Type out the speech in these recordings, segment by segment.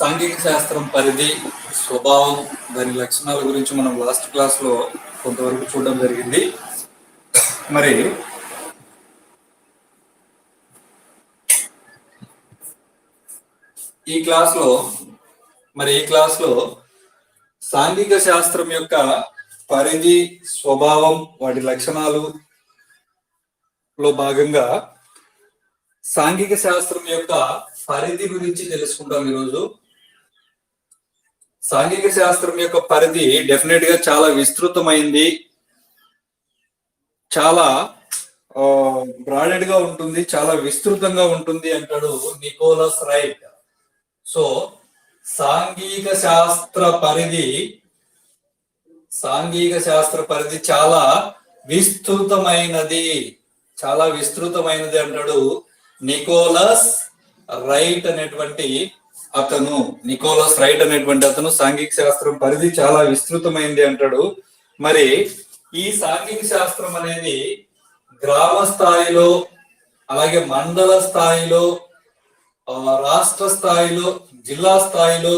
సాంఘిక శాస్త్రం పరిధి స్వభావం దాని లక్షణాల గురించి మనం లాస్ట్ క్లాస్లో కొంతవరకు చూడడం జరిగింది. మరి ఈ క్లాస్లో మరి ఈ క్లాస్లో సాంఘిక శాస్త్రం యొక్క పరిధి స్వభావం వాటి లక్షణాలు లో భాగంగా సాంఘిక శాస్త్రం యొక్క పరిధి గురించి తెలుసుకుంటాం ఈరోజు. సాంఘిక శాస్త్రం యొక్క పరిధి డెఫినెట్గా చాలా విస్తృతమైంది. చాలా బ్రాడెడ్గా ఉంటుంది చాలా విస్తృతంగా ఉంటుంది అంటాడు నికోలస్ రైట్. సో సాంఘిక శాస్త్ర పరిధి సాంఘిక శాస్త్ర పరిధి చాలా విస్తృతమైనది. చాలా విస్తృతమైనది అంటాడు నికోలస్ రైట్ అనేటువంటి అతను నికోలస్ రైట్ అనేటువంటి అతను సాంఘిక శాస్త్రం పరిధి చాలా విస్తృతమైంది అంటాడు. మరి ఈ సాంఘిక శాస్త్రం అనేది గ్రామ స్థాయిలో అలాగే మండల స్థాయిలో రాష్ట్ర స్థాయిలో జిల్లా స్థాయిలో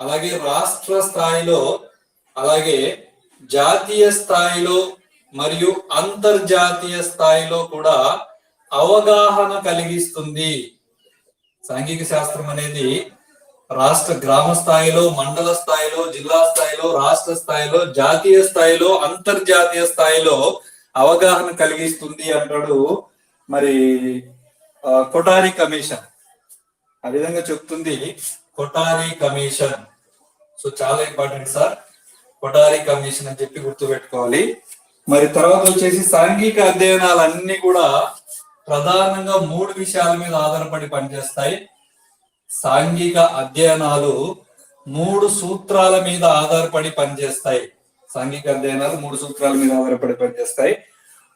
అలాగే రాష్ట్ర స్థాయిలో అలాగే జాతీయ స్థాయిలో మరియు అంతర్జాతీయ స్థాయిలో కూడా అవగాహన కలిగిస్తుంది. సాంఘిక శాస్త్రం అనేది రాష్ట్ర గ్రామ స్థాయిలో మండల స్థాయిలో జిల్లా స్థాయిలో రాష్ట్ర స్థాయిలో జాతీయ స్థాయిలో అంతర్జాతీయ స్థాయిలో అవగాహన కలిగిస్తుంది అంటాడు మరి కొటారి కమిషన్. ఆ విధంగా చెప్తుంది కొటారి కమిషన్. సో చాలా ఇంపార్టెంట్ సార్. కొటారి కమిషన్ అని చెప్పి గుర్తుపెట్టుకోవాలి. మరి తర్వాత వచ్చేసి సాంఘిక అధ్యయనాలన్నీ కూడా ప్రధానంగా మూడు విషయాల మీద ఆధారపడి పనిచేస్తాయి. సాంఘిక అధ్యయనాలు మూడు సూత్రాల మీద ఆధారపడి పనిచేస్తాయి. సాంఘిక అధ్యయనాలు మూడు సూత్రాల మీద ఆధారపడి పనిచేస్తాయి.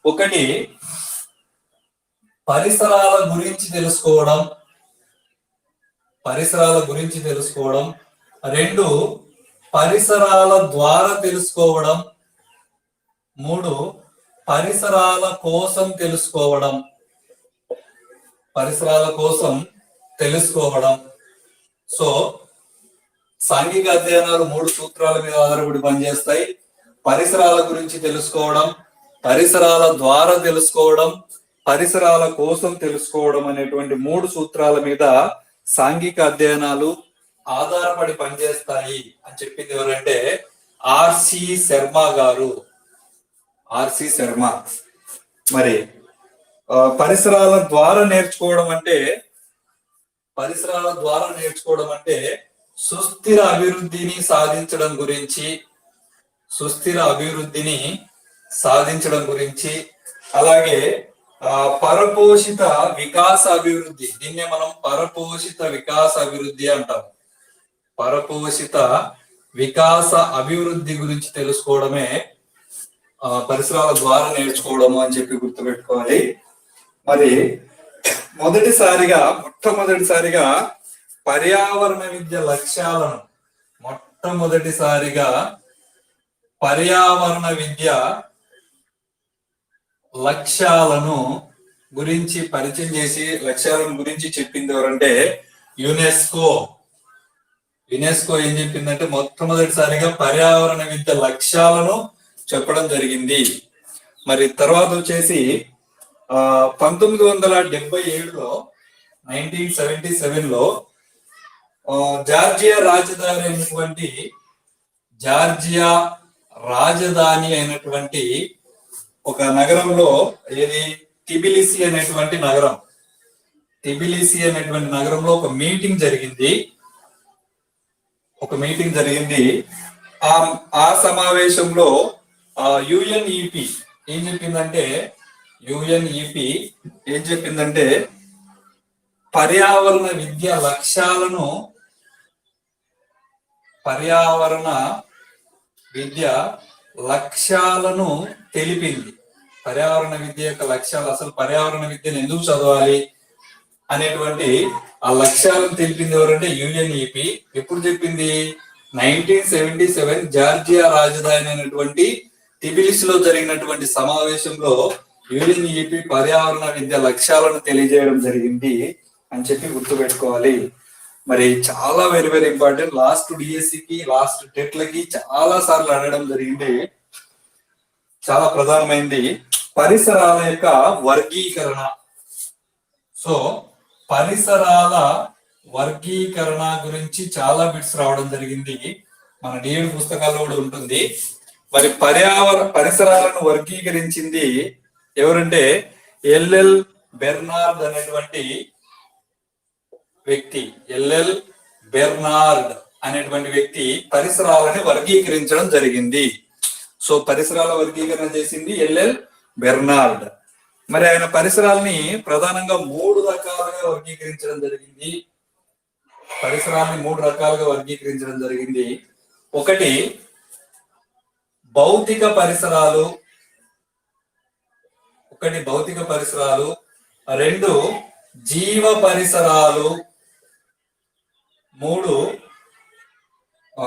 ఒకటి పరిసరాల గురించి తెలుసుకోవడం. పరిసరాల గురించి తెలుసుకోవడం. రెండు పరిసరాల ద్వారా తెలుసుకోవడం. మూడు పరిసరాల కోసం తెలుసుకోవడం. పరిసరాల కోసం తెలుసుకోవడం. సో సాంఘిక అధ్యయనాలు మూడు సూత్రాల మీద ఆధారపడి పనిచేస్తాయి. పరిసరాల గురించి తెలుసుకోవడం పరిసరాల ద్వారా తెలుసుకోవడం పరిసరాల కోసం తెలుసుకోవడం అనేటువంటి మూడు సూత్రాల మీద సాంఘిక అధ్యయనాలు ఆధారపడి పనిచేస్తాయి అని చెప్పింది ఎవరంటే ఆర్సి శర్మ గారు. R C Sharma. మరి పరిసరాల ద్వారా నేర్చుకోవడం అంటే పరిసరాల ద్వారా నేర్చుకోవడం అంటే సుస్థిర అభివృద్ధిని సాధించడం గురించి సుస్థిర అభివృద్ధిని సాధించడం గురించి అలాగే ఆ పరపోషిత వికాస అభివృద్ధి. దీన్నే మనం పరపోషిత వికాస అభివృద్ధి అంటాం. పరపోషిత వికాస అభివృద్ధి గురించి తెలుసుకోవడమే ఆ పరిసరాల ద్వారా నేర్చుకోవడము అని చెప్పి గుర్తుపెట్టుకోవాలి. మరి మొదటిసారిగా మొట్టమొదటిసారిగా పర్యావరణ విద్య లక్ష్యాలను మొట్టమొదటిసారిగా పర్యావరణ విద్య లక్ష్యాలను గురించి పరిచయం చేసి లక్ష్యాలను గురించి చెప్పింది ఎవరంటే యునెస్కో. యునెస్కో ఏం చెప్పిందంటే మొట్టమొదటిసారిగా పర్యావరణ విద్య లక్ష్యాలను చెప్పడం జరిగింది. మరి తర్వాత వచ్చేసి పంతొమ్మిది వందల డెబ్బై ఏడులో నైన్టీన్ సెవెంటీ సెవెన్లో జార్జియా రాజధాని అయినటువంటి జార్జియా రాజధాని అయినటువంటి ఒక నగరంలో ఏది? తిబిలిసి అనేటువంటి నగరం. తిబిలిసి అనేటువంటి నగరంలో ఒక మీటింగ్ జరిగింది. ఒక మీటింగ్ జరిగింది. ఆ ఆ సమావేశంలో యుఎన్ఈపి ఏం చెప్పిందంటే యుఎన్ఈపి ఏం చెప్పిందంటే పర్యావరణ విద్య లక్ష్యాలను పర్యావరణ విద్య లక్ష్యాలను తెలిపింది. పర్యావరణ విద్య యొక్క లక్ష్యాలు అసలు పర్యావరణ విద్యను ఎందుకు చదవాలి అనేటువంటి ఆ లక్ష్యాలను తెలిపింది ఎవరంటే యుఎన్ఈపి. ఎప్పుడు చెప్పింది? నైన్టీన్ సెవెంటీ సెవెన్ జార్జియా రాజధాని అయినటువంటి టిబిలిస్లో జరిగినటువంటి సమావేశంలో యుఎన్ఈపి పర్యావరణ విద్య లక్ష్యాలను తెలియజేయడం జరిగింది అని చెప్పి గుర్తుపెట్టుకోవాలి. మరి చాలా వెరీ వెరీ ఇంపార్టెంట్. లాస్ట్ డిఎస్సికి లాస్ట్ టెట్లకి చాలా సార్లు అడగడం జరిగింది. చాలా ప్రధానమైంది. పరిసరాల యొక్క వర్గీకరణ. సో పరిసరాల వర్గీకరణ గురించి చాలా బిట్స్ రావడం జరిగింది. మన డిఎడ్ పుస్తకాల్లో కూడా ఉంటుంది. మరి పర్యావరణ పరిసరాలను వర్గీకరించింది ఎవరంటే ఎల్ఎల్ బెర్నార్డ్ అనేటువంటి వ్యక్తి. ఎల్ఎల్ బెర్నార్డ్ అనేటువంటి వ్యక్తి పరిసరాలని వర్గీకరించడం జరిగింది. సో పరిసరాల వర్గీకరణ చేసింది ఎల్ఎల్ బెర్నార్డ్. మరి ఆయన పరిసరాలని ప్రధానంగా మూడు రకాలుగా వర్గీకరించడం జరిగింది. పరిసరాలని మూడు రకాలుగా వర్గీకరించడం జరిగింది. ఒకటి భౌతిక పరిసరాలు ఒకటి భౌతిక పరిసరాలు రెండు జీవ పరిసరాలు మూడు ఆ,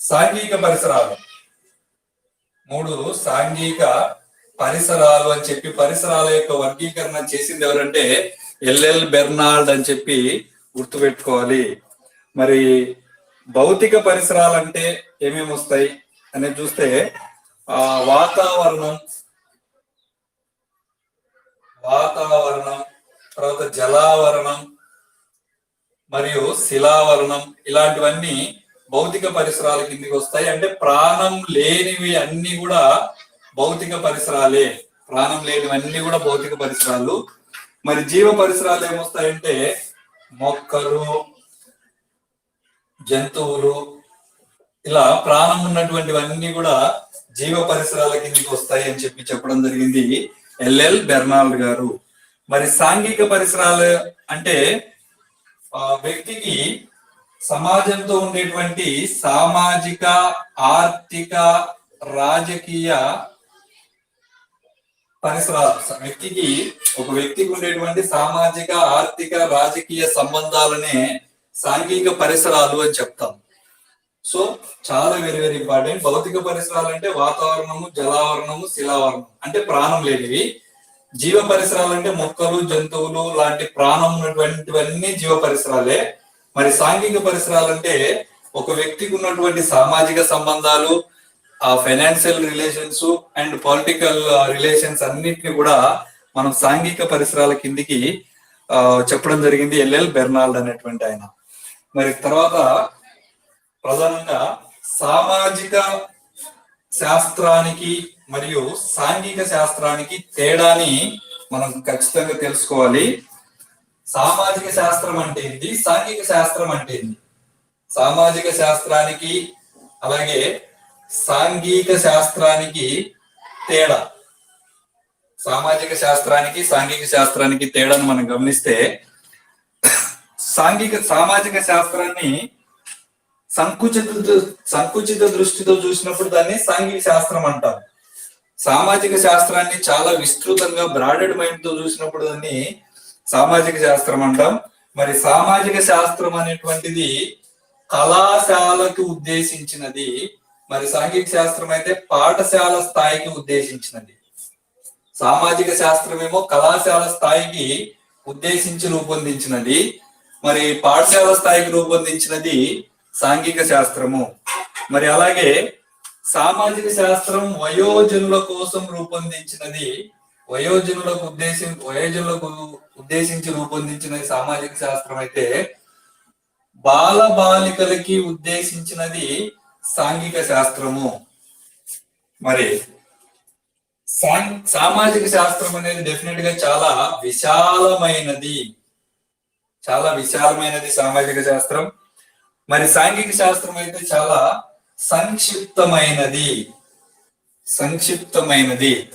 సాంఘిక పరిసరాలు. మూడు సాంఘిక పరిసరాలు అని చెప్పి పరిసరాల యొక్క వర్గీకరణ చేసింది ఎవరంటే ఎల్ఎల్ బెర్నాల్డ్ అని చెప్పి గుర్తుపెట్టుకోవాలి. మరి భౌతిక పరిసరాలు అంటే ఏమేమి వస్తాయి అనేది చూస్తే ఆ వాతావరణం వాతావరణం తర్వాత జలావరణం మరియు శిలావరణం ఇలాంటివన్నీ భౌతిక పరిసరాల కిందికి వస్తాయి. అంటే ప్రాణం లేనివి అన్ని కూడా భౌతిక పరిసరాలే. ప్రాణం లేనివన్నీ కూడా భౌతిక పరిసరాలు. మరి జీవ పరిసరాలు ఏమొస్తాయంటే మొక్కలు జంతువులు ఇలా ప్రాణం ఉన్నటువంటివన్నీ కూడా జీవ పరిసరాల కిందికి వస్తాయి అని చెప్పి చెప్పడం జరిగింది. ఎల్ఎల్ బెర్నాల్డ్ గారు. మరి సాంఘిక పరిసరాలు అంటే ఆ వ్యక్తికి సమాజంతో ఉండేటువంటి సామాజిక ఆర్థిక రాజకీయ పరిసరాలు. వ్యక్తికి ఒక వ్యక్తికి ఉండేటువంటి సామాజిక ఆర్థిక రాజకీయ సంబంధాలనే సాంఘిక పరిసరాలు అని చెప్తాం. సో చాలా వెరీ వెరీ ఇంపార్టెంట్ భౌతిక పరిసరాలు అంటే వాతావరణము జలావరణము శిలావరణం. అంటే ప్రాణం లేనివి. జీవ పరిసరాలు అంటే మొక్కలు జంతువులు లాంటి ప్రాణం ఉన్నటువంటివన్నీ జీవ పరిసరాలే. మరి సాంఘిక పరిసరాలు అంటే ఒక వ్యక్తికి ఉన్నటువంటి సామాజిక సంబంధాలు ఆ financial relations and political relations అన్నిటిని కూడా మనం సాంఘిక పరిసరాల కిందికి చెప్పడం జరిగింది ఎల్ఎల్ బెర్నాల్డ్ అనేటువంటి ఆయన. మరి తర్వాత ప్రధానంగా సామాజిక శాస్త్రానికి మరియు సాంఘిక శాస్త్రానికి తేడాని మనం ఖచ్చితంగా తెలుసుకోవాలి. సామాజిక శాస్త్రం అంటే ఏంటి? సాంఘిక శాస్త్రం అంటే ఏంటి? సామాజిక శాస్త్రానికి అలాగే సాంఘిక శాస్త్రానికి తేడా. సామాజిక శాస్త్రానికి సాంఘిక శాస్త్రానికి తేడాను మనం గమనిస్తే సాంఘిక సామాజిక శాస్త్రాన్ని సంకుచిత సంకుచిత దృష్టితో చూసినప్పుడు దాన్ని సాంఘిక శాస్త్రం అంటారు. సామాజిక శాస్త్రాన్ని చాలా విస్తృతంగా బ్రాడెడ్ మైండ్తో చూసినప్పుడు దాన్ని సామాజిక శాస్త్రం అంటాం. మరి సామాజిక శాస్త్రం అనేటువంటిది కళాశాలకు ఉద్దేశించినది. మరి సాంఘిక శాస్త్రం అయితే పాఠశాల స్థాయికి ఉద్దేశించినది. సామాజిక శాస్త్రం ఏమో కళాశాల స్థాయికి ఉద్దేశించి రూపొందించినది. మరి పాఠశాల స్థాయికి రూపొందించినది సాంఘిక శాస్త్రము. మరి అలాగే సామాజిక శాస్త్రం వయోజనుల కోసం రూపొందించినది వయోజనులకు ఉద్దేశం వయోజనులకు ఉద్దేశించి రూపొందించినది సామాజిక శాస్త్రం అయితే బాల బాలికలకి ఉద్దేశించినది సాంఘిక శాస్త్రము. మరి సాం- సామాజిక శాస్త్రం అనేది డెఫినెట్గా చాలా విశాలమైనది. చాలా విశాలమైనది సామాజిక శాస్త్రం. మరి సాంఘిక శాస్త్రం అయితే చాలా సంక్షిప్తమైనది. సంక్షిప్తమైనది.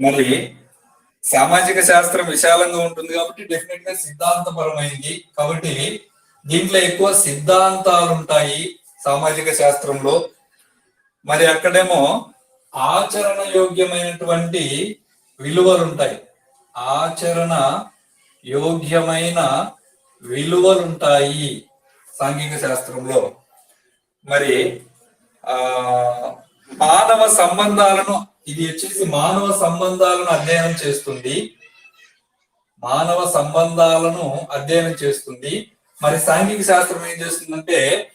మరి సామాజిక శాస్త్రం విశాలంగా ఉంటుంది కాబట్టి డెఫినెట్గా సిద్ధాంతపరమైంది. కాబట్టి దీంట్లో ఎక్కువ సిద్ధాంతాలు ఉంటాయి సామాజిక శాస్త్రంలో. మరి అక్కడేమో ఆచరణ యోగ్యమైనటువంటి విలువలు ఉంటాయి ఆచరణ యోగ్యమైన విలువలు ఉంటాయి సాంఘిక శాస్త్రంలో. మరి ఆ మానవ సంబంధాలను ఇది వచ్చేసి మానవ సంబంధాలను అధ్యయనం చేస్తుంది. మానవ సంబంధాలను అధ్యయనం చేస్తుంది. మరి సాంఘిక శాస్త్రం ఏం చేస్తుందంటే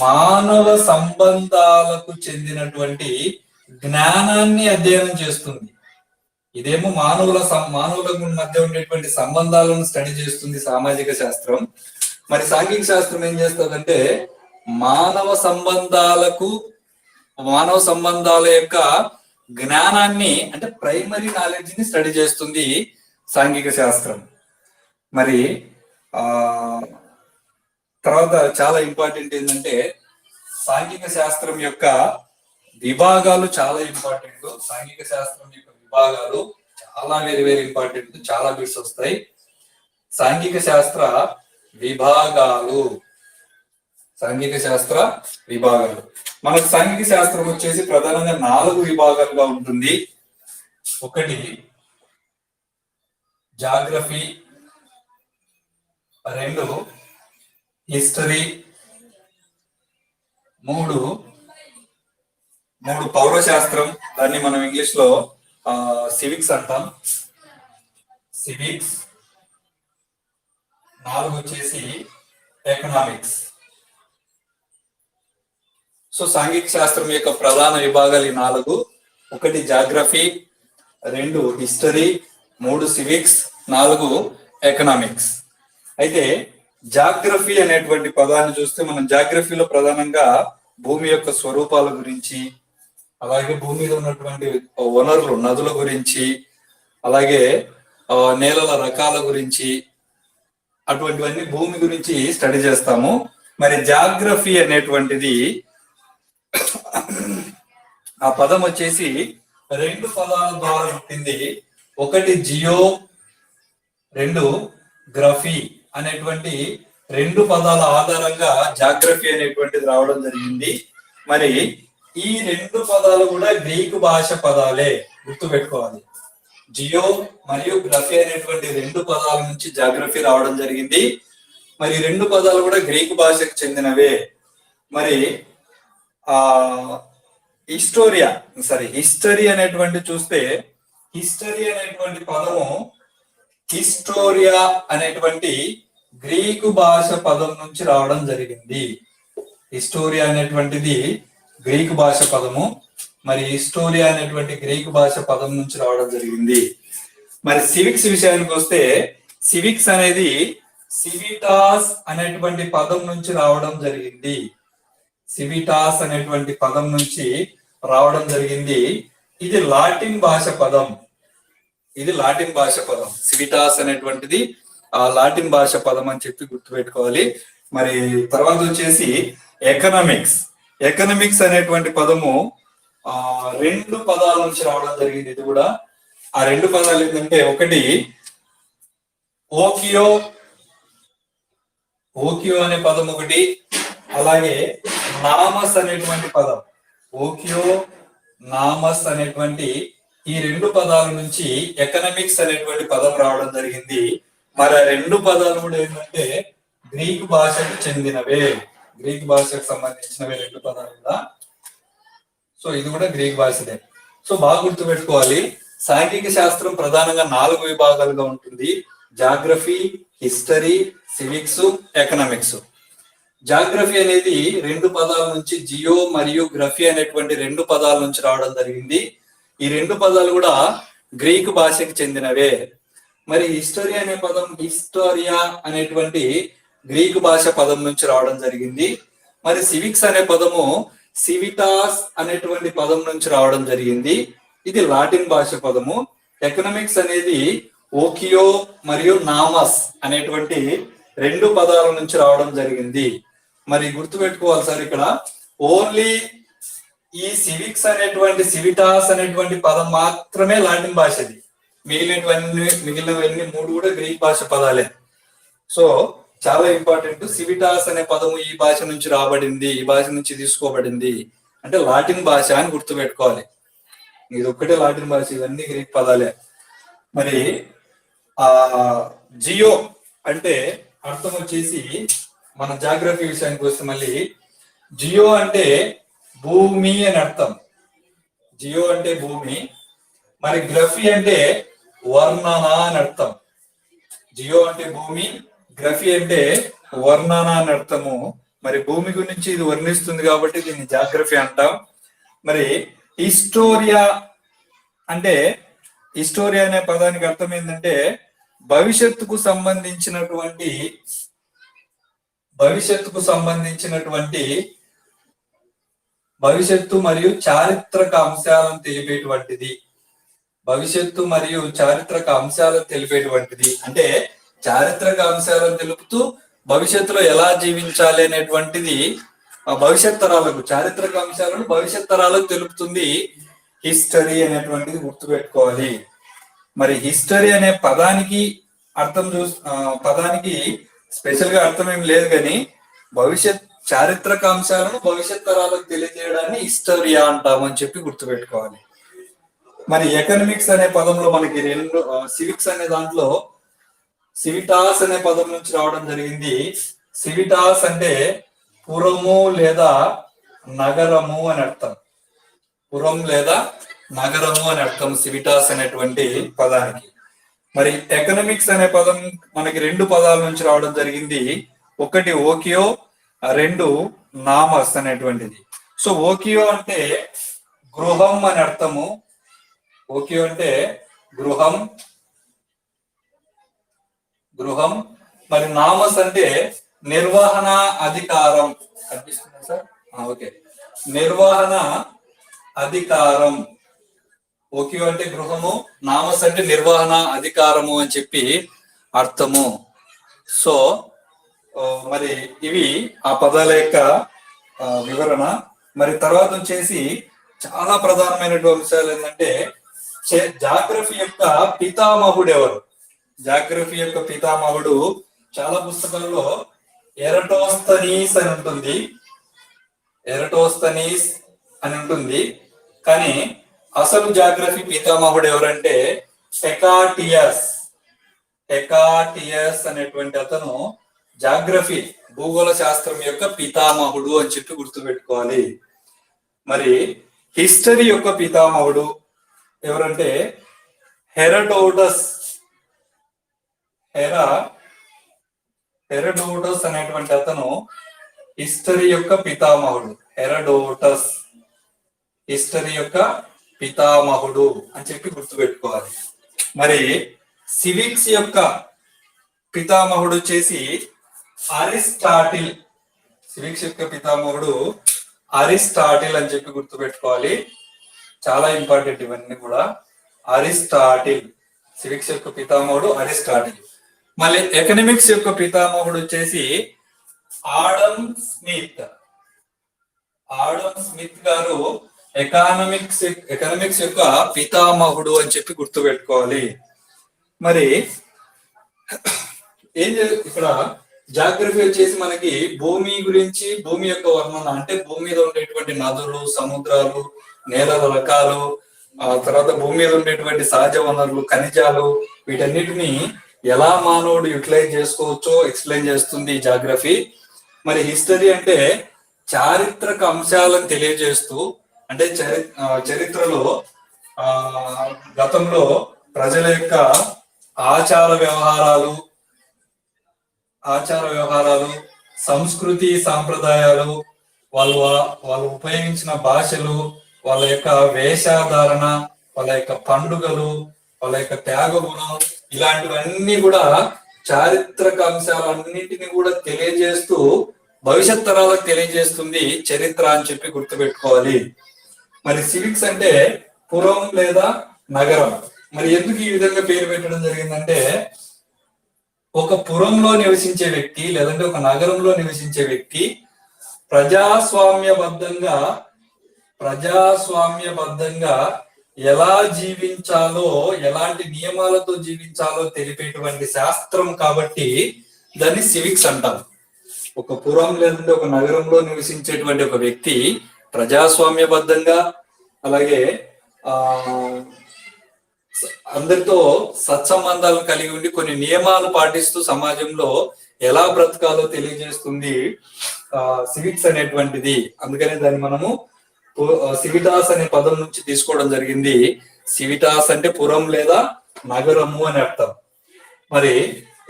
మానవ సంబంధాలకు చెందినటువంటి జ్ఞానాన్ని అధ్యయనం చేస్తుంది. ఇదేమో మానవుల సం- మానవుల మధ్య ఉండేటువంటి సంబంధాలను స్టడీ చేస్తుంది సామాజిక శాస్త్రం. మరి సాంఘిక శాస్త్రం ఏం చేస్తుందంటే మానవ సంబంధాలకు మానవ సంబంధాల యొక్క జ్ఞానాన్ని అంటే ప్రైమరీ నాలెడ్జ్ని స్టడీ చేస్తుంది సాంఘిక శాస్త్రం. మరి ఆ తర్వాత చాలా ఇంపార్టెంట్ ఏంటంటే సాంఘిక శాస్త్రం యొక్క విభాగాలు చాలా ఇంపార్టెంట్. సాంఘిక శాస్త్రం యొక్క విభాగాలు చాలా వెరీ వెరీ ఇంపార్టెంట్. చాలా బిట్స్ వస్తాయి. సాంఘిక శాస్త్ర విభాగాలు. సాంఘిక శాస్త్ర విభాగాలు. మనకు సాంఘిక శాస్త్రం వచ్చేసి ప్రధానంగా నాలుగు విభాగాలుగా ఉంటుంది. ఒకటి జాగ్రఫీ రెండు హిస్టరీ మూడు మూడు పౌరశాస్త్రం. దాన్ని మనం ఇంగ్లీష్లో సివిక్స్ అంటాం. సివిక్స్ నాలుగు వచ్చేసి ఎకనామిక్స్ సో సాంఘిక శాస్త్రం యొక్క ప్రధాన విభాగాలు ఈ నాలుగు. ఒకటి జాగ్రఫీ రెండు హిస్టరీ మూడు సివిక్స్ నాలుగు ఎకనామిక్స్ అయితే జాగ్రఫీ అనేటువంటి పదాన్ని చూస్తే మనం జాగ్రఫీలో ప్రధానంగా భూమి యొక్క స్వరూపాల గురించి అలాగే భూమి మీద ఉన్నటువంటి వనరులు నదుల గురించి అలాగే నేలల రకాల గురించి అటువంటివన్నీ భూమి గురించి స్టడీ చేస్తాము. మరి జాగ్రఫీ అనేటువంటిది ఆ పదం వచ్చేసి రెండు పదాల ద్వారా పుట్టింది. ఒకటి జియో రెండు గ్రఫీ అనేటువంటి రెండు పదాల ఆధారంగా జాగ్రఫీ అనేటువంటిది రావడం జరిగింది. మరి ఈ రెండు పదాలు కూడా గ్రీకు భాష పదాలే గుర్తుపెట్టుకోవాలి. జియో మరియు గ్రఫీ అనేటువంటి రెండు పదాల నుంచి జాగ్రఫీ రావడం జరిగింది. మరి రెండు పదాలు కూడా గ్రీకు భాషకు చెందినవే. మరి ఆ హిస్టోరియా సారీ హిస్టరీ అనేటువంటి చూస్తే హిస్టరీ అనేటువంటి పదము హిస్టోరియా అనేటువంటి గ్రీకు భాష పదం నుంచి రావడం జరిగింది. హిస్టోరియా అనేటువంటిది గ్రీకు భాష పదము. మరి హిస్టోరియా అనేటువంటి గ్రీకు భాష పదం నుంచి రావడం జరిగింది. మరి సివిక్స్ విషయానికి వస్తే సివిక్స్ అనేది సివిటాస్ అనేటువంటి పదం నుంచి రావడం జరిగింది. సివిటాస్ అనేటువంటి పదం నుంచి రావడం జరిగింది. ఇది లాటిన్ భాష పదం. ఇది లాటిన్ భాష పదం. సివిటాస్ అనేటువంటిది ఆ లాటిన్ భాష పదం అని చెప్పి గుర్తుపెట్టుకోవాలి. మరి తర్వాత వచ్చేసి ఎకనామిక్స్. ఎకనామిక్స్ అనేటువంటి పదము ఆ రెండు పదాల నుంచి రావడం జరిగింది. ఇది కూడా ఆ రెండు పదాలు ఏంటంటే ఒకటి ఓకియో ఓకియో అనే పదం ఒకటి అలాగే నామస్ అనేటువంటి పదం. ఓకియో నామస్ అనేటువంటి ఈ రెండు పదాల నుంచి ఎకనామిక్స్ అనేటువంటి పదం రావడం జరిగింది. మరి ఆ రెండు పదాలు కూడా ఏంటంటే గ్రీక్ భాషకు చెందినవే. గ్రీక్ భాషకు సంబంధించినవే రెండు పదాలు కూడా. సో ఇది కూడా గ్రీక్ భాషదే. సో బాగా గుర్తుపెట్టుకోవాలి. సాంఘిక శాస్త్రం ప్రధానంగా నాలుగు విభాగాలుగా ఉంటుంది. Geography history civics economics. Geography అనేది రెండు పదాల నుంచి జియో మరియు గ్రఫీ అనేటువంటి రెండు పదాల నుంచి రావడం జరిగింది. ఈ రెండు పదాలు కూడా గ్రీకు భాషకి చెందినవే. మరి హిస్టరీ అనే పదం హిస్టోరియా అనేటువంటి గ్రీకు భాష పదం నుంచి రావడం జరిగింది. మరి సివిక్స్ అనే పదము సివిటాస్ అనేటువంటి పదం నుంచి రావడం జరిగింది. ఇది లాటిన్ భాష పదము. ఎకనామిక్స్ అనేది ఓకియో మరియు నామస్ అనేటువంటి రెండు పదాల నుంచి రావడం జరిగింది. మరి గుర్తుపెట్టుకోవాలి సార్ ఇక్కడ ఓన్లీ ఈ సివిక్స్ అనేటువంటి సివిటాస్ అనేటువంటి పదం మాత్రమే లాటిన్ భాషది. మిగిలినవన్నీ మిగిలినవన్నీ మూడు కూడా గ్రీక్ భాష పదాలే. సో చాలా ఇంపార్టెంట్ సివిటాస్ అనే పదము ఈ భాష నుంచి రాబడింది ఈ భాష నుంచి తీసుకోబడింది. అంటే లాటిన్ భాష అని గుర్తుపెట్టుకోవాలి. ఇది ఒక్కటే లాటిన్ భాష ఇవన్నీ గ్రీక్ పదాలే. మరి ఆ జియో అంటే అర్థం వచ్చేసి మన జాగ్రఫీ విషయానికి వస్తే మళ్ళీ జియో అంటే భూమి అని అర్థం. జియో అంటే భూమి. మరి గ్రఫీ అంటే వర్ణన అని అర్థం. జియో అంటే భూమి గ్రఫీ అంటే వర్ణన అని అర్థము. మరి భూమి గురించి ఇది వర్ణిస్తుంది కాబట్టి దీన్ని జాగ్రఫీ అంటాం. మరి హిస్టోరియా అంటే హిస్టోరియా అనే పదానికి అర్థం ఏంటంటే భవిష్యత్తుకు సంబంధించినటువంటి భవిష్యత్తుకు సంబంధించినటువంటి భవిష్యత్తు మరియు చారిత్రక అంశాలను తెలిపేటువంటిది. భవిష్యత్తు మరియు చారిత్రక అంశాలను తెలిపేటువంటిది. అంటే చారిత్రక అంశాలను తెలుపుతూ భవిష్యత్తులో ఎలా జీవించాలి అనేటువంటిది ఆ భవిష్యత్ తరాలకు చారిత్రక అంశాలను భవిష్యత్ తరాలకు తెలుపుతుంది హిస్టరీ అనేటువంటిది గుర్తుపెట్టుకోవాలి. మరి హిస్టరీ అనే పదానికి అర్థం చూ పదానికి స్పెషల్గా అర్థం ఏం లేదు కానీ భవిష్యత్ చారిత్రక అంశాలను భవిష్యత్ తరాలకు తెలియజేయడాన్ని హిస్టరియా అంటామని చెప్పి గుర్తుపెట్టుకోవాలి. మరి ఎకనమిక్స్ అనే పదంలో మనకి రెండు సివిక్స్ అనే దాంట్లో సివిటాస్ అనే పదం నుంచి రావడం జరిగింది. సివిటాస్ అంటే పురము లేదా నగరము అని అర్థం. పురం లేదా నగరము అని అర్థం సివిటాస్ అనేటువంటి పదానికి. మరి ఎకనమిక్స్ అనే పదం మనకి రెండు పదాల నుంచి రావడం జరిగింది. ఒకటి ఓకియో రెండు నామస్ అనేటువంటిది. సో ఓకియో అంటే గృహం అని అర్థము. ఓకియో అంటే గృహం గృహం. మరి నామస్ అంటే నిర్వహణ అధికారం. కనిపిస్తుందా సార్? ఓకే. నిర్వహణ అధికారం. ఓకే అంటే గృహము నామస్ అంటే నిర్వహణ అధికారము అని చెప్పి అర్థము. సో మరి ఇవి ఆ పదాల యొక్క వివరణ. మరి తర్వాత వచ్చేసి చాలా ప్రధానమైనటువంటి అంశాలు ఏంటంటే జాగ్రఫీ యొక్క పితామహుడు ఎవరు జాగ్రఫీ యొక్క పితామహుడు చాలా పుస్తకాల్లో ఎరటోస్తనీస్ అని ఉంటుంది. ఎరటోస్తనీస్ అని ఉంటుంది. కానీ అసలు జాగ్రఫీ పితామహుడు ఎవరంటే హెకాటియస్. హెకాటియస్ అనేటువంటి అతను జాగ్రఫీ భూగోళ శాస్త్రం యొక్క పితామహుడు అని చెప్పి గుర్తుపెట్టుకోవాలి. మరి హిస్టరీ యొక్క పితామహుడు ఎవరంటే హెరటోటస్ ఎరా హెరడోటస్ అనేటువంటి అతను హిస్టరీ యొక్క పితామహుడు. హెరడోటస్ హిస్టరీ యొక్క పితామహుడు అని చెప్పి గుర్తుపెట్టుకోవాలి. మరి సివిక్స్ యొక్క పితామహుడు వచ్చేసి అరిస్టాటిల్. సివిక్స్ యొక్క పితామహుడు అరిస్టాటిల్ అని చెప్పి గుర్తుపెట్టుకోవాలి. చాలా ఇంపార్టెంట్ ఇవన్నీ కూడా. అరిస్టాటిల్. సివిక్స్ యొక్క పితామహుడు అరిస్టాటిల్. మళ్ళీ ఎకనమిక్స్ యొక్క పితామహుడు వచ్చేసి ఆడమ్ స్మిత్ ఆడమ్ స్మిత్ గారు ఎకానమిక్స్ ఎకనమిక్స్ యొక్క పితామహుడు అని చెప్పి గుర్తు పెట్టుకోవాలి మరి ఏం ఇక్కడ జాగ్రఫీ వచ్చేసి మనకి భూమి గురించి భూమి యొక్క వర్ణన అంటే భూమి మీద ఉండేటువంటి నదులు సముద్రాలు నేలల రకాలు ఆ తర్వాత భూమి మీద ఉండేటువంటి సహజ వనరులు ఖనిజాలు వీటన్నిటిని ఎలా మానవుడు యూటిలైజ్ చేసుకోవచ్చో ఎక్స్ప్లెయిన్ చేస్తుంది ఈ జాగ్రఫీ. మరి హిస్టరీ అంటే చారిత్రక అంశాలను తెలియజేస్తూ అంటే చరి చరిత్రలో ఆ గతంలో ప్రజల యొక్క ఆచార వ్యవహారాలు ఆచార వ్యవహారాలు సంస్కృతి సాంప్రదాయాలు వాళ్ళు వాళ్ళు ఉపయోగించిన భాషలు వాళ్ళ యొక్క వేషధారణ వాళ్ళ యొక్క పండుగలు వాళ్ళ యొక్క త్యాగ గుణం ఇలాంటివన్నీ కూడా చారిత్రక అంశాలన్నింటినీ కూడా తెలియజేస్తూ భవిష్యత్ తరాలకు తెలియజేస్తుంది చరిత్ర అని చెప్పి గుర్తుపెట్టుకోవాలి. మరి సివిక్స్ అంటే పురం లేదా నగరం. మరి ఎందుకు ఈ విధంగా పేరు పెట్టడం జరిగిందంటే ఒక పురంలో నివసించే వ్యక్తి లేదంటే ఒక నగరంలో నివసించే వ్యక్తి ప్రజాస్వామ్యబద్ధంగా ప్రజాస్వామ్యబద్ధంగా ఎలా జీవించాలో ఎలాంటి నియమాలతో జీవించాలో తెలిపేటువంటి శాస్త్రం కాబట్టి దాన్ని సివిక్స్ అంటాం. ఒక పురం లేదంటే ఒక నగరంలో నివసించేటువంటి ఒక వ్యక్తి ప్రజాస్వామ్యబద్ధంగా అలాగే ఆ అందరితో సత్సంబంధాలు కలిగి ఉండి కొన్ని నియమాలు పాటిస్తూ సమాజంలో ఎలా బ్రతకాలో తెలియజేస్తుంది ఆ సివిక్స్ అనేటువంటిది. అందుకనే దాన్ని మనము సివిటాస్ అనే పదం నుంచి తీసుకోవడం జరిగింది. సివిటాస్ అంటే పురం లేదా నగరము అని అర్థం. మరి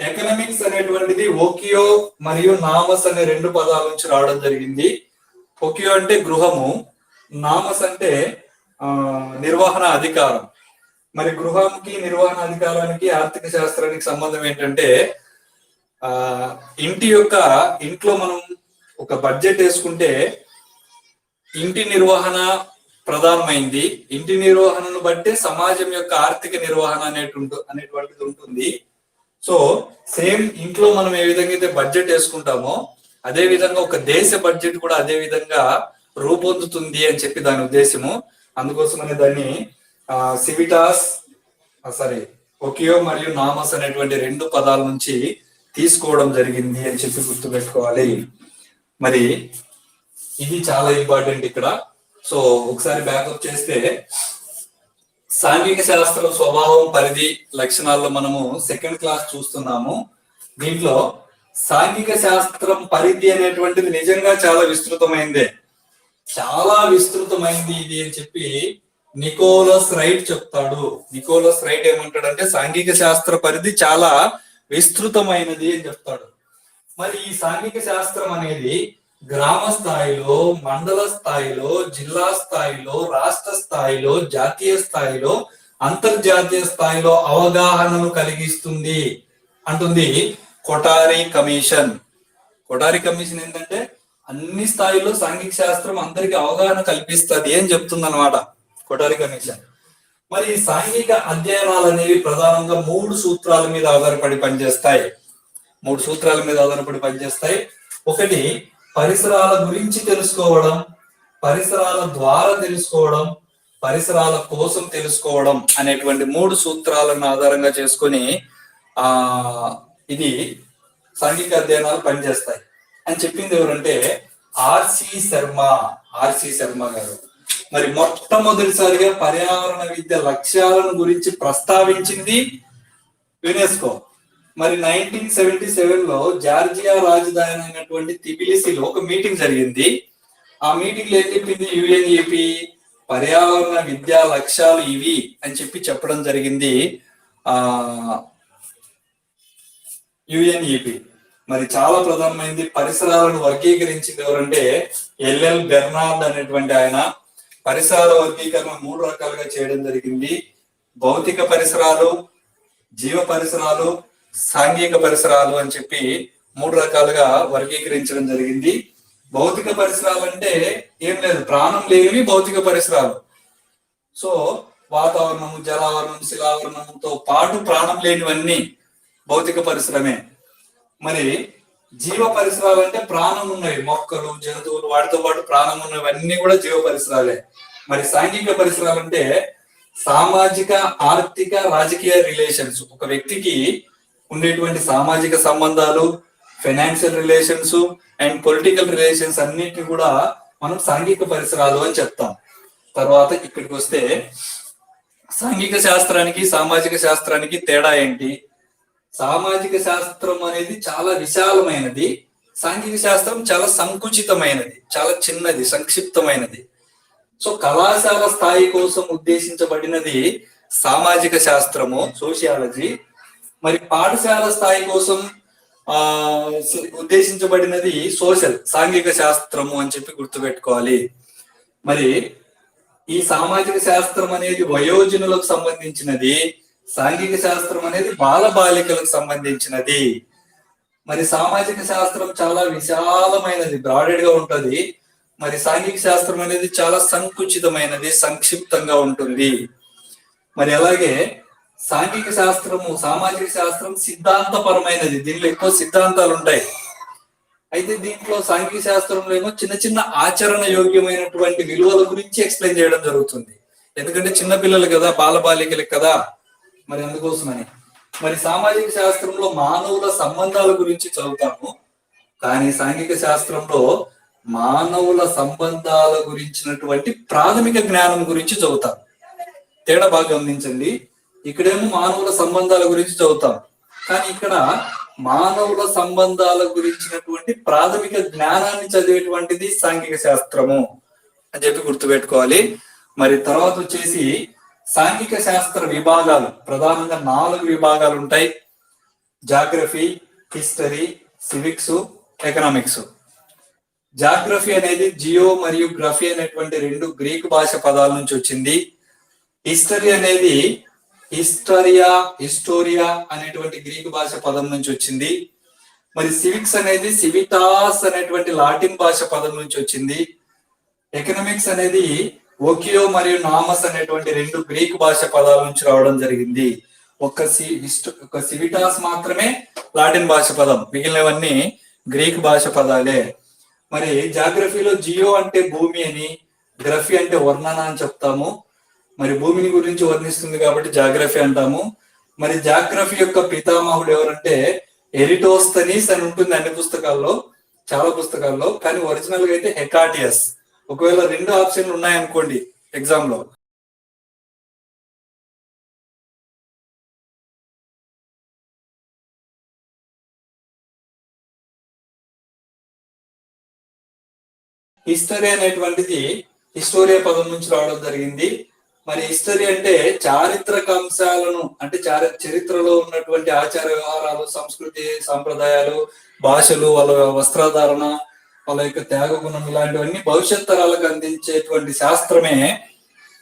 ఎకనామిక్స్ అనేటువంటిది ఓకియో మరియు నామస్ అనే రెండు పదాల నుంచి రావడం జరిగింది. ఓకియో అంటే గృహము నామస్ అంటే ఆ నిర్వహణ అధికారం. మరి గృహానికి నిర్వహణ అధికారానికి ఆర్థిక శాస్త్రానికి సంబంధం ఏంటంటే ఆ ఇంటి యొక్క ఇంట్లో మనం ఒక బడ్జెట్ వేసుకుంటే ఇంటి నిర్వహణ ప్రధానమైంది. ఇంటి నిర్వహణను బట్టే సమాజం యొక్క ఆర్థిక నిర్వహణ అనేటు అనేటువంటిది ఉంటుంది. సో సేమ్ ఇంట్లో మనం ఏ విధంగా అయితే బడ్జెట్ వేసుకుంటామో అదే విధంగా ఒక దేశ బడ్జెట్ కూడా అదే విధంగా రూపొందుతుంది అని చెప్పి దాని ఉద్దేశము. అందుకోసమనే దాన్ని సివిటాస్ సారీ ఒకియో మరియు నామస్ అనేటువంటి రెండు పదాల నుంచి తీసుకోవడం జరిగింది అని చెప్పి గుర్తుపెట్టుకోవాలి. మరి ఇది చాలా ఇంపార్టెంట్ ఇక్కడ. సో ఒకసారి బ్యాకప్ చేస్తే సాంఘిక శాస్త్రం స్వభావం పరిధి లక్షణాల్లో మనము సెకండ్ క్లాస్ చూస్తున్నాము. దీంట్లో సాంఘిక శాస్త్రం పరిధి అనేటువంటిది నిజంగా చాలా విస్తృతమైందే. చాలా విస్తృతమైంది ఇది అని చెప్పి నికోలస్ రైట్ చెప్తాడు. నికోలస్ రైట్ ఏమంటాడంటే సాంఘిక శాస్త్ర పరిధి చాలా విస్తృతమైనది అని చెప్తాడు. మరి ఈ సాంఘిక శాస్త్రం అనేది గ్రామ స్థాయిలో మండల స్థాయిలో జిల్లా స్థాయిలో రాష్ట్ర స్థాయిలో జాతీయ స్థాయిలో అంతర్జాతీయ స్థాయిలో అవగాహనను కలిగిస్తుంది. అంటుంది కొటారి కమిషన్. కొటారి కమిషన్ ఏంటంటే అన్ని స్థాయిలో సాంఘిక శాస్త్రం అందరికి అవగాహన కల్పిస్తుంది అని చెప్తుంది అనమాట కొటారి కమిషన్. మరి సాంఘిక అధ్యయనాలు అనేవి ప్రధానంగా మూడు సూత్రాల మీద ఆధారపడి పనిచేస్తాయి. మూడు సూత్రాల మీద ఆధారపడి పనిచేస్తాయి. ఒకటి పరిసరాల గురించి తెలుసుకోవడం పరిసరాల ద్వారా తెలుసుకోవడం పరిసరాల కోసం తెలుసుకోవడం అనేటువంటి మూడు సూత్రాలను ఆధారంగా చేసుకొని ఆ ఇది సాంఘిక అధ్యయనాలు పనిచేస్తాయి. అని చెప్పింది ఎవరంటే ఆర్సి శర్మ ఆర్సి శర్మ గారు. మరి మొట్టమొదటిసారిగా పర్యావరణ విద్య లక్ష్యాలను గురించి ప్రస్తావించింది యునెస్కో. మరి నైన్టీన్ సెవెంటీ సెవెన్లో జార్జియా రాజధాని అయినటువంటి తిబిలిసిలో ఒక మీటింగ్ జరిగింది. ఆ మీటింగ్లో ఏం చెప్పింది? యుఎన్ఏపి పర్యావరణ విద్యా లక్ష్యాలు ఇవి అని చెప్పి చెప్పడం జరిగింది. ఆ యుఎన్ఈపి మరి చాలా ప్రధానమైంది పరిసరాలను వర్గీకరించింది ఎవరంటే ఎల్ఎల్ బెర్నార్డ్ అనేటువంటి ఆయన. పరిసరాల వర్గీకరణ మూడు రకాలుగా చేయడం జరిగింది. భౌతిక పరిసరాలు జీవ పరిసరాలు సాంఘిక పరిసరాలు అని చెప్పి మూడు రకాలుగా వర్గీకరించడం జరిగింది. భౌతిక పరిసరాలు అంటే ఏం లేదు ప్రాణం లేనివి భౌతిక పరిసరాలు. సో వాతావరణము జలావరణం శిలావరణంతో పాటు ప్రాణం లేనివన్నీ భౌతిక పరిసరమే. మరి జీవ పరిసరాలు అంటే ప్రాణం ఉన్నవి మొక్కలు జంతువులు వాటితో పాటు ప్రాణం ఉన్నవన్నీ కూడా జీవ పరిసరాలే. మరి సాంఘిక పరిసరాలు అంటే సామాజిక ఆర్థిక రాజకీయ రిలేషన్స్. ఒక వ్యక్తికి ఉండేటువంటి సామాజిక సంబంధాలు financial relations and political relations అన్నిటిని కూడా మనం సాంఘిక పరిసరాలు అని చెప్తాం. తర్వాత ఇక్కడికి వస్తే సాంఘిక శాస్త్రానికి సామాజిక శాస్త్రానికి తేడా ఏంటి? సామాజిక శాస్త్రం అనేది చాలా విశాలమైనది. సాంఘిక శాస్త్రం చాలా సంకుచితమైనది చాలా చిన్నది సంక్షిప్తమైనది. సో కళాశాల స్థాయి కోసం ఉద్దేశించబడినది సామాజిక శాస్త్రము సోషియాలజీ. మరి పాఠశాల స్థాయి కోసం ఆ ఉద్దేశించబడినది సోషల్ సాంఘిక శాస్త్రము అని చెప్పి గుర్తుపెట్టుకోవాలి. మరి ఈ సామాజిక శాస్త్రం అనేది వయోజనులకు సంబంధించినది సాంఘిక శాస్త్రం అనేది బాల బాలికలకు సంబంధించినది. మరి సామాజిక శాస్త్రం చాలా విశాలమైనది బ్రాడెడ్గా ఉంటుంది. మరి సాంఘిక శాస్త్రం అనేది చాలా సంకుచితమైనది సంక్షిప్తంగా ఉంటుంది. మరి అలాగే సాంఘిక శాస్త్రము సామాజిక శాస్త్రం సిద్ధాంతపరమైనది. దీనిలో ఎక్కువ సిద్ధాంతాలు ఉంటాయి. అయితే దీంట్లో సాంఘిక శాస్త్రంలో ఏమో చిన్న చిన్న ఆచరణ యోగ్యమైనటువంటి విలువల గురించి ఎక్స్ప్లెయిన్ చేయడం జరుగుతుంది. ఎందుకంటే చిన్న పిల్లలు కదా బాలబాలికలు కదా. మరి అందుకోసమని. మరి సామాజిక శాస్త్రంలో మానవుల సంబంధాల గురించి చదువుతాము. కానీ సాంఘిక శాస్త్రంలో మానవుల సంబంధాల గురించినటువంటి ప్రాథమిక జ్ఞానం గురించి చదువుతాం తేడా బాగా గమనించండి. ఇక్కడేమో మానవుల సంబంధాల గురించి చదువుతాం. కానీ ఇక్కడ మానవుల సంబంధాల గురించినటువంటి ప్రాథమిక జ్ఞానాన్ని చదివేటువంటిది సాంఘిక శాస్త్రము అని చెప్పి గుర్తుపెట్టుకోవాలి. మరి తర్వాత వచ్చేసి సాంఘిక శాస్త్ర విభాగాలు ప్రధానంగా నాలుగు విభాగాలు ఉంటాయి. Geography history civics economics. Geography అనేది జియో మరియు గ్రఫీ అనేటువంటి రెండు గ్రీక్ భాష పదాల నుంచి వచ్చింది. హిస్టరీ అనేది హిస్టరియా హిస్టోరియా అనేటువంటి గ్రీక్ భాష పదం నుంచి వచ్చింది. మరి సివిక్స్ అనేది సివిటాస్ అనేటువంటి లాటిన్ భాష పదం నుంచి వచ్చింది. ఎకనామిక్స్ అనేది ఓకియో మరియు నామస్ అనేటువంటి రెండు గ్రీక్ భాష పదాల నుంచి రావడం జరిగింది. ఒక సి హిస్ట ఒక సివిటాస్ మాత్రమే లాటిన్ భాష పదం. మిగిలినవన్నీ గ్రీక్ భాష పదాలే. మరి జాగ్రఫీలో జియో అంటే భూమి అని గ్రఫీ అంటే వర్ణన అని చెప్తాము. మరి భూమిని గురించి వర్ణిస్తుంది కాబట్టి జాగ్రఫీ అంటాము. మరి జాగ్రఫీ యొక్క పితామహుడు ఎవరంటే ఎరిటోస్తనీస్ అని ఉంటుంది అన్ని పుస్తకాల్లో చాలా పుస్తకాల్లో. కానీ ఒరిజినల్గా అయితే హెకాటియస్. ఒకవేళ రెండు ఆప్షన్లు ఉన్నాయనుకోండి ఎగ్జామ్లో. హిస్టరీ అనేటువంటిది హిస్టోరియా పదం నుంచి రావడం జరిగింది. మరి హిస్టరీ అంటే చారిత్రక అంశాలను అంటే చారి చరిత్రలో ఉన్నటువంటి ఆచార వ్యవహారాలు సంస్కృతి సాంప్రదాయాలు భాషలు వాళ్ళ వస్త్రధారణ వాళ్ళ యొక్క త్యాగ గుణం ఇలాంటివన్నీ భవిష్యత్ తరాలకు అందించేటువంటి శాస్త్రమే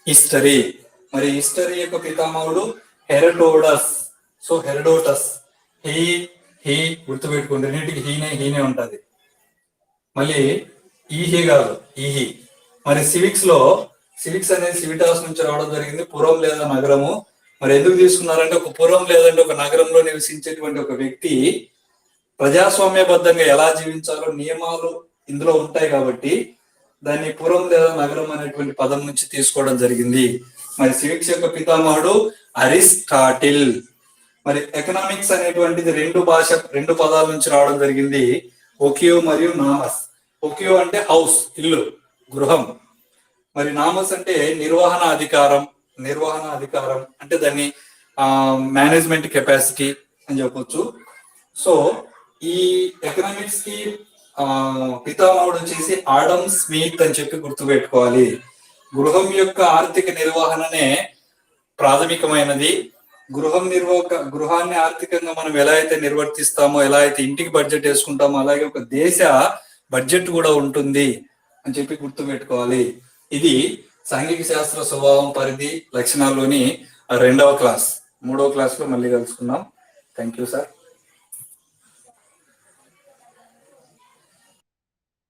హిస్టరీ. మరి హిస్టరీ యొక్క పితామహుడు Herodotus. So Herodotus. He he గుర్తుపెట్టుకోండి. రెండింటికి హీనే హీనే ఉంటది. మళ్ళీ ఈహి కాదు ఈహి. మరి సివిక్స్లో సివిక్స్ అనేది సివిటాస్ నుంచి రావడం జరిగింది. పురం లేదా నగరము. మరి ఎందుకు తీసుకున్నారంటే ఒక పురం లేదంటే ఒక నగరంలో నివసించేటువంటి ఒక వ్యక్తి ప్రజాస్వామ్యబద్ధంగా ఎలా జీవించాలో నియమాలు ఇందులో ఉంటాయి కాబట్టి దాన్ని పురం లేదా నగరం అనేటువంటి పదం నుంచి తీసుకోవడం జరిగింది. మరి సివిక్స్ యొక్క పితామహుడు అరిస్టాటిల్. మరి ఎకనామిక్స్ అనేటువంటిది రెండు భాష రెండు పదాల నుంచి రావడం జరిగింది. ఒకియో మరియు నామస్. ఒకియో అంటే హౌస్ ఇల్లు గృహం. మరి నామస్ అంటే నిర్వహణ అధికారం నిర్వహణ అధికారం అంటే దాన్ని ఆ మేనేజ్మెంట్ కెపాసిటీ అని చెప్పొచ్చు. సో ఈ ఎకనామిక్స్కి ఆ పితామహుడు వచ్చేసి ఆడమ్ స్మిత్ అని చెప్పి గుర్తుపెట్టుకోవాలి. గృహం యొక్క ఆర్థిక నిర్వహణనే ప్రాథమికమైనది. గృహం నిర్వహక గృహాన్ని ఆర్థికంగా మనం ఎలా అయితే నిర్వర్తిస్తామో ఎలా అయితే ఇంటికి బడ్జెట్ వేసుకుంటామో అలాగే ఒక దేశ బడ్జెట్ కూడా ఉంటుంది అని చెప్పి గుర్తుపెట్టుకోవాలి. ఇది సాంఘిక శాస్త్ర స్వభావం పరిధి లక్షణాల్లోని రెండవ క్లాస్. మూడవ క్లాస్లో మళ్ళీ కలుసుకుందాం. Thank you sir